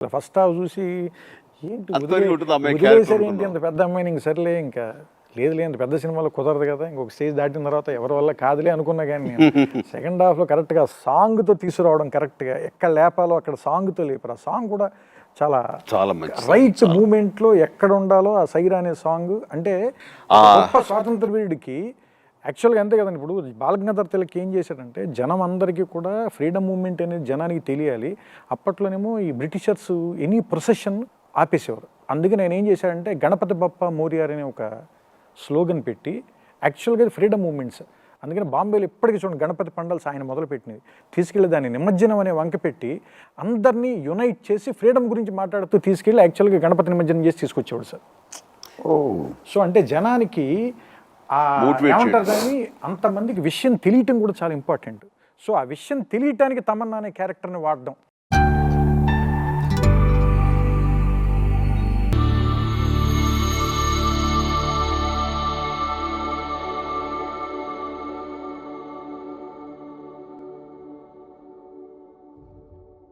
First half చూసి ఏంటి ఏంటి? అంత పెద్ద అమ్మాయిని ఇంక సర్లే ఇంకా. లేదు లేదు పెద్ద సినిమాలో కుదరదు కదా ఇంకొక స్టేజ్ దాటిన తర్వాత ఎవరి వల్ల కాదులే అనుకున్నా కానీ నేను. సెకండ్ హాఫ్లో కరెక్ట్గా సాంగ్తో తీసుకురావడం కరెక్ట్గా. ఎక్కడ లేపాలో అక్కడ సాంగ్తో లేపారు. ఆ సాంగ్ కూడా చాలా చాలా మంచి రైట్ మూమెంట్లో ఎక్కడ ఉండాలో ఆ సైరా అనే సాంగ్. అంటే స్వాతంత్ర వీరుడికి యాక్చువల్గా అంతే కదండి. ఇప్పుడు బాలగంగాధర్ తిలక్ ఏం చేశాడంటే జనం అందరికీ కూడా ఫ్రీడమ్ మూమెంట్ అనేది జనానికి తెలియాలి. అప్పట్లోనేమో ఈ బ్రిటిషర్స్ ఎనీ ప్రొసెషన్ ఆపేసేవారు. అందుకే నేను ఏం చేశాడంటే గణపతి బప్ప మోరియార్ అనే ఒక స్లోగన్ పెట్టి యాక్చువల్గా ఇది ఫ్రీడమ్ మూమెంట్స్ అందుకని బాంబేలో ఇప్పటికీ చూడండి గణపతి పండల్స్ ఆయన మొదలుపెట్టినది తీసుకెళ్ళి దాన్ని నిమజ్జనం అనే వంక పెట్టి అందరినీ యునైట్ చేసి ఫ్రీడమ్ గురించి మాట్లాడుతూ తీసుకెళ్ళి యాక్చువల్గా గణపతి నిమజ్జనం చేసి తీసుకొచ్చేవాడు సార్. ఓ. సో అంటే జనానికి ఏమంటారు కానీ అంతమందికి విషయం తెలియటం కూడా చాలా ఇంపార్టెంట్ సో ఆ విషయం తెలియటానికి తమన్నా అనే క్యారెక్టర్ని వాడడం.